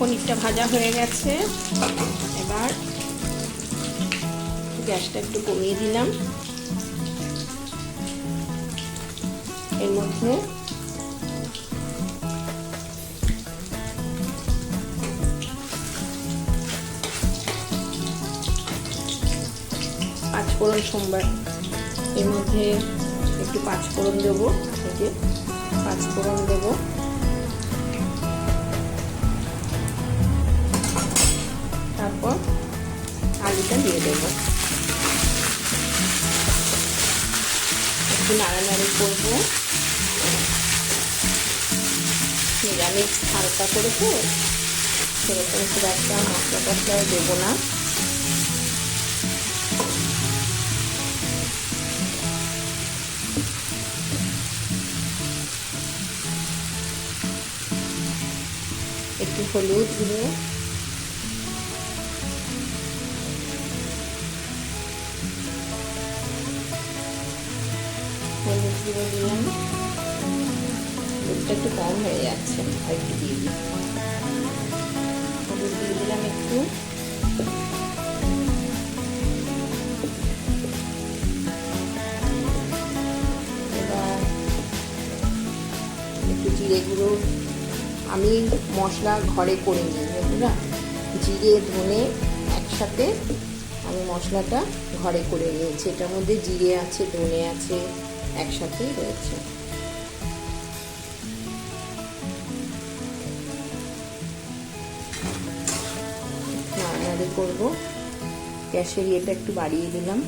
পনিরটা ভাজা হয়ে গেছে। এবার গ্যাসটা একটু কমিয়ে দিলাম। এর মধ্যে পাঁচফোড়ন সোমবার। এর মধ্যে একটু পাঁচফোড়ন দেবো পাঁচফোড়ন দেবো। তারপর আলুটা দিয়ে দেবো। একটু নাড়ানাড়ি করব। নিরামিষ হালকা করে তো, সেরকম খুব একটা মশলা টশলা দেবো না। একটু হলুদ গুঁড়ো গুঁড়ো দিলাম হলুদটা একটু কম হয়ে যাচ্ছে আর একটু দিয়ে দিই। দিয়ে দিলাম একটু। জিরে গুঁড়ো। আমি মশলা ঘরে করে নিই বন্ধুরা জিরে, ধনে একসাথে আমি মশলাটা ঘরে করে নিয়েছি। এটার মধ্যে জিরে আছে, ধনে আছে, একসাথেই রয়েছে। করব করব। গ্যাসের ইয়েটা একটু বাড়িয়ে দিলাম।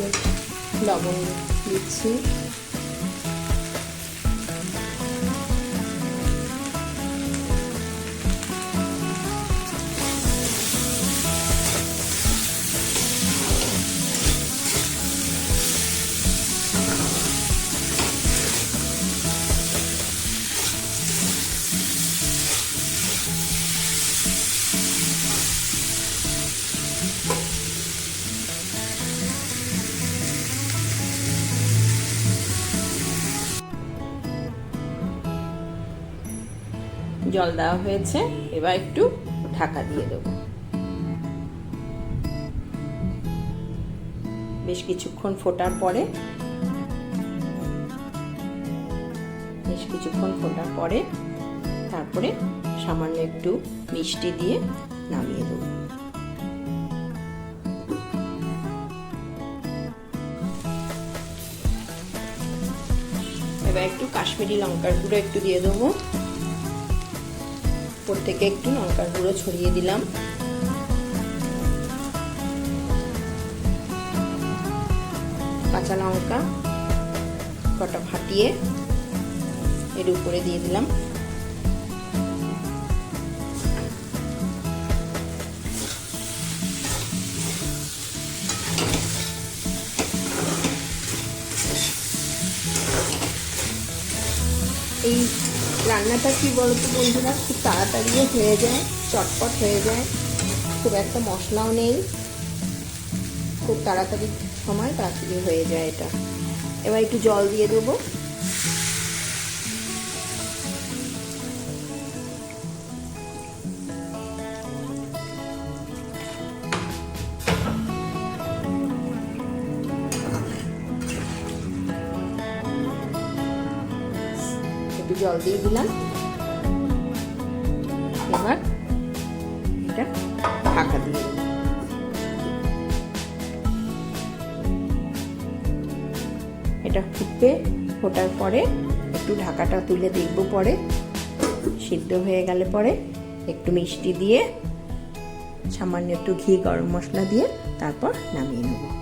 একটু লবণ দিচ্ছি। জল দেওয়া হয়েছে, এবার একটু ঢাকা দিয়ে দেবো। বেশ কিছুক্ষণ ফোটার পরে, বেশ কিছুক্ষণ ফোটার পরে তারপরে সামান্য একটু মিষ্টি দিয়ে নামিয়ে দেবো। এবার একটু কাশ্মীরি লঙ্কার গুঁড়ো একটু দিয়ে দেবো। উপর থেকে একটু লঙ্কার গুঁড়ো ছড়িয়ে দিলাম। কাঁচা লঙ্কা কটা ফাটিয়ে এর উপরে দিয়ে দিলাম। এই রান্নাটা কি বলতো বন্ধুরা? খুব তাড়াতাড়িও হয়ে যায়, চটপট হয়ে যায়। খুব একটা মশলাও নেই। খুব তাড়াতাড়ি সময় তাড়াতাড়ি হয়ে যায় এটা। এবার একটু জল দিয়ে দেবো। একটু জল দিয়ে দিলাম। এবার এটা ঢাকা দিয়ে এটা ফুটবে ফোটার পরে একটু ঢাকাটা তুলে দেখব পরে। সিদ্ধ হয়ে গেলে পরে একটু মিষ্টি দিয়ে সামান্য একটু ঘি, গরম মশলা দিয়ে তারপর নামিয়ে নেব।